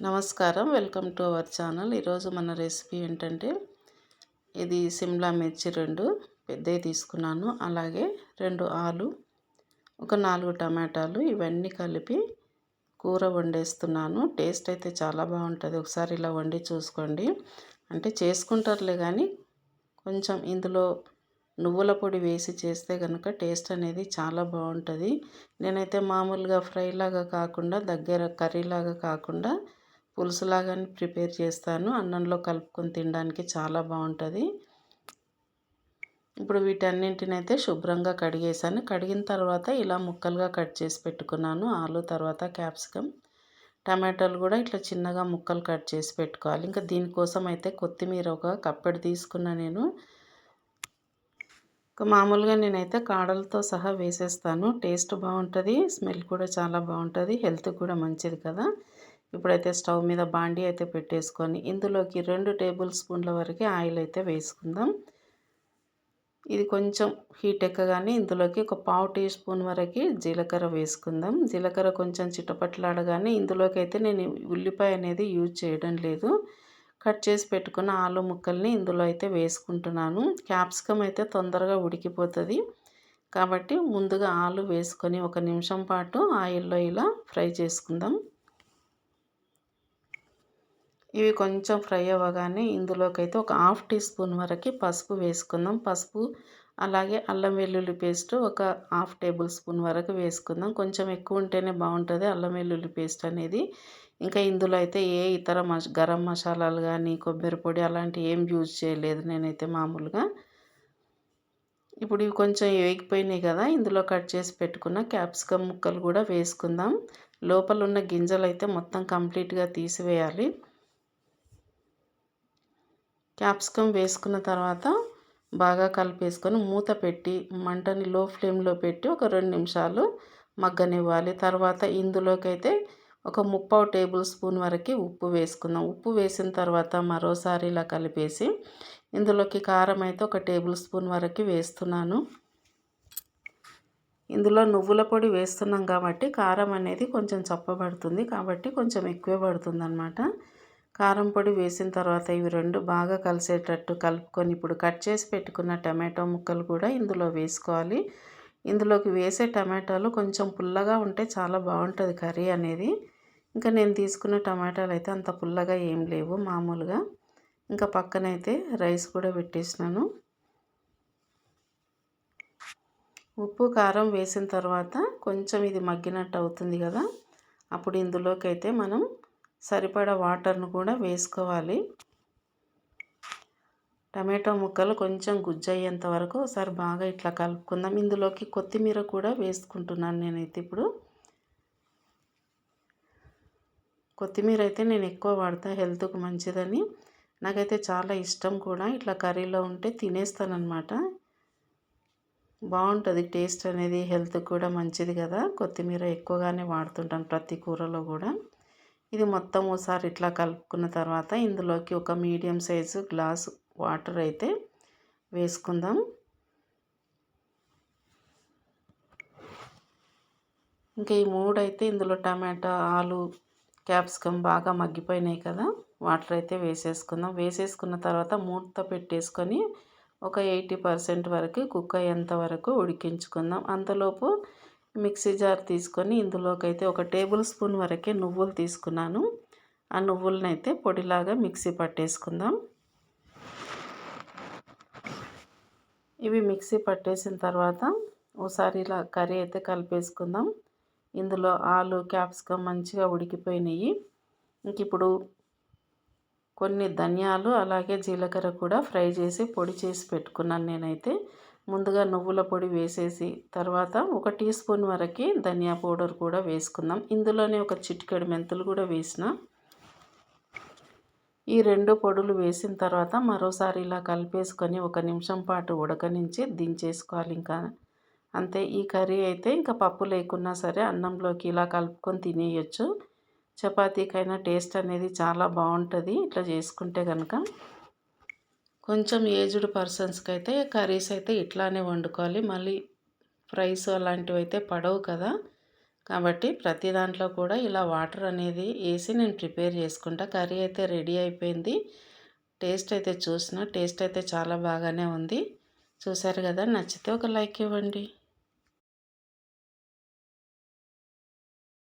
నమస్కారం. Welcome to our channel. ఈరోజు మన రెసిపీ ఏంటంటే ఇది సిమ్లా మిర్చి రెండు. పెద్దవి తీసుకున్నాను. అలాగే రెండు ఆలు ఒక నాలుగు టమాటాలు ఇవన్నీ కలిపి కూర వండేస్తున్నాను. టేస్ట్ అయితే చాలా బాగుంటుంది. ఒకసారి ఇలా వండి చూసుకోండి. అంటే చేసుకుంటారులే కానీ కొంచెం ఇందులో నువ్వుల పొడి వేసి చేస్తే కనుక టేస్ట్ అనేది చాలా బాగుంటుంది. నేనైతే మామూలుగా ఫ్రైలాగా కాకుండా దగ్గర కర్రీలాగా కాకుండా పులుసులాగానే ప్రిపేర్ చేస్తాను. అన్నంలో కలుపుకొని తినడానికి చాలా బాగుంటుంది. ఇప్పుడు వీటన్నింటినైతే శుభ్రంగా కడిగేసాను కడిగిన తర్వాత ఇలా ముక్కలుగా కట్ చేసి పెట్టుకున్నాను. ఆలు తర్వాత క్యాప్సికమ్. టమాటాలు కూడా ఇట్లా చిన్నగా ముక్కలు కట్ చేసి పెట్టుకోవాలి. ఇంకా దీనికోసం అయితే కొత్తిమీర ఒక కప్పెడు తీసుకున్నా నేను. మామూలుగా నేనైతే కాడలతో సహా వేసేస్తాను. టేస్ట్ బాగుంటుంది. స్మెల్ కూడా చాలా బాగుంటుంది. హెల్త్ కూడా మంచిది కదా. ఇప్పుడైతే స్టవ్ మీద బాండి అయితే పెట్టేసుకొని ఇందులోకి రెండు టేబుల్ స్పూన్ల వరకు ఆయిల్ అయితే వేసుకుందాం. ఇది కొంచెం హీట్ ఎక్కగానే ఇందులోకి ఒక పావు టీ స్పూన్ వరకు జీలకర్ర వేసుకుందాం. జీలకర్ర కొంచెం చిటపట్లాడగానే ఇందులోకి అయితే నేను ఉల్లిపాయ అనేది యూజ్ చేయడం లేదు. కట్ చేసి పెట్టుకున్న ఆలు ముక్కల్ని ఇందులో అయితే వేసుకుంటున్నాను. క్యాప్సికమ్ అయితే తొందరగా ఉడికిపోతుంది. కాబట్టి ముందుగా ఆలు వేసుకొని ఒక నిమిషం పాటు ఆయిల్లో ఇలా ఫ్రై చేసుకుందాం. ఇవి కొంచెం ఫ్రై అవ్వగానే ఇందులోకి అయితే ఒక హాఫ్ టీ స్పూన్ వరకు పసుపు వేసుకుందాం. పసుపు అలాగే అల్లం వెల్లుల్లి పేస్ట్ ఒక హాఫ్ టేబుల్ స్పూన్ వరకు వేసుకుందాం. కొంచెం ఎక్కువ ఉంటేనే బాగుంటుంది అల్లం వెల్లుల్లి పేస్ట్ అనేది. ఇంకా ఇందులో అయితే ఏ ఇతర మస గరం మసాలాలు కానీ కొబ్బరి పొడి అలాంటివి ఏం యూజ్ చేయలేదు నేనైతే మామూలుగా. ఇప్పుడు ఇవి కొంచెం వేగిపోయినాయి కదా ఇందులో కట్ చేసి పెట్టుకున్న క్యాప్సికమ్ ముక్కలు కూడా వేసుకుందాం. లోపల ఉన్న గింజలు అయితే మొత్తం కంప్లీట్గా తీసివేయాలి. క్యాప్సికమ్ వేసుకున్న తర్వాత బాగా కలిపేసుకొని మూత పెట్టి మంటని లో ఫ్లేమ్లో పెట్టి ఒక రెండు నిమిషాలు మగ్గనివ్వాలి. తర్వాత ఇందులోకైతే ఒక ముప్పావు టేబుల్ స్పూన్ వరకు ఉప్పు వేసుకుందాం. ఉప్పు వేసిన తర్వాత మరోసారి ఇలా కలిపేసి ఇందులోకి కారం అయితే ఒక టేబుల్ స్పూన్ వరకు వేస్తున్నాను. ఇందులో నువ్వుల పొడి వేస్తున్నాం కాబట్టి కారం అనేది కొంచెం చప్పబడుతుంది కాబట్టి కొంచెం ఎక్కువే పడుతుంది కారం పొడి వేసిన తర్వాత ఇవి రెండు బాగా కలిసేటట్టు కలుపుకొని ఇప్పుడు కట్ చేసి పెట్టుకున్న టమాటో ముక్కలు కూడా ఇందులో వేసుకోవాలి. ఇందులోకి వేసే టమాటాలు కొంచెం పుల్లగా ఉంటే చాలా బాగుంటుంది కర్రీ అనేది. ఇంకా నేను తీసుకున్న టమాటాలు అయితే అంత పుల్లగా ఏం లేవు మామూలుగా. ఇంకా పక్కనైతే రైస్ కూడా పెట్టేసినాను. ఉప్పు కారం వేసిన తర్వాత కొంచెం ఇది మగ్గినట్టు అవుతుంది కదా. అప్పుడు ఇందులోకి అయితే మనం సరిపడా వాటర్ను కూడా వేసుకోవాలి. టమాటో ముక్కలు కొంచెం గుజ్జయ్యేంత వరకు ఒకసారి బాగా ఇట్లా కలుపుకుందాం. ఇందులోకి కొత్తిమీర కూడా వేసుకుంటున్నాను నేనైతే ఇప్పుడు. కొత్తిమీర అయితే నేను ఎక్కువ వాడతా హెల్త్కు మంచిదని. నాకైతే చాలా ఇష్టం కూడా. ఇట్లా కర్రీలో ఉంటే తినేస్తానమాట బాగుంటుంది టేస్ట్ అనేది హెల్త్కి కూడా మంచిది కదా. కొత్తిమీర ఎక్కువగానే వాడుతుంటాను ప్రతి కూరలో కూడా. ఇది మొత్తం ఒకసారి ఇట్లా కలుపుకున్న తర్వాత ఇందులోకి ఒక మీడియం సైజు గ్లాస్ వాటర్ అయితే వేసుకుందాం. ఇంకా ఈ మూడు అయితే ఇందులో టమాటా ఆలు క్యాప్సికమ్ బాగా మగ్గిపోయినాయి కదా వాటర్ అయితే వేసేసుకుందాం. వేసేసుకున్న తర్వాత మూత పెట్టేసుకొని ఒక ఎయిటీ పర్సెంట్ వరకు కుక్ అయ్యేంత వరకు ఉడికించుకుందాం. అంతలోపు మిక్సీ జార్ తీసుకొని ఇందులోకైతే ఒక టేబుల్ స్పూన్ వరకే నువ్వులు తీసుకున్నాను. ఆ నువ్వులను అయితే పొడిలాగా మిక్సీ పట్టేసుకుందాం. ఇవి మిక్సీ పట్టేసిన తర్వాత ఒకసారి ఇలా కర్రీ అయితే కలిపేసుకుందాం. ఇందులో ఆలు క్యాప్సికమ్ మంచిగా ఉడికిపోయినాయి. ఇంక ఇప్పుడు కొన్ని ధనియాలు అలాగే జీలకర్ర కూడా ఫ్రై చేసి పొడి చేసి పెట్టుకున్నాను నేనైతే. ముందుగా నువ్వుల పొడి వేసేసి తర్వాత ఒక టీ స్పూన్ వరకు ధనియా పౌడర్ కూడా వేసుకుందాం. ఇందులోనే ఒక చిటికెడు మెంతులు కూడా వేసిన. ఈ రెండు పొడులు వేసిన తర్వాత మరోసారి ఇలా కలిపేసుకొని ఒక నిమిషం పాటు ఉడకనించి దించేసుకోవాలి ఇంకా. అంతే ఈ కర్రీ అయితే ఇంకా పప్పు లేకున్నా సరే అన్నంలోకి ఇలా కలుపుకొని తినేయచ్చు. చపాతీకైనా టేస్ట్ అనేది చాలా బాగుంటుంది ఇట్లా చేసుకుంటే కనుక కొంచెం ఏజ్డ్ పర్సన్స్కి అయితే కర్రీస్ అయితే ఇట్లానే వండుకోవాలి. మళ్ళీ ఫ్రైస్ అలాంటివి అయితే పడవు కదా. కాబట్టి ప్రతి దాంట్లో కూడా ఇలా వాటర్ అనేది వేసి నేను ప్రిపేర్ చేసుకుంటా. కర్రీ అయితే రెడీ అయిపోయింది. టేస్ట్ అయితే చూసిన టేస్ట్ అయితే చాలా బాగానే ఉంది. చూసారు కదా నచ్చితే ఒక లైక్ ఇవ్వండి.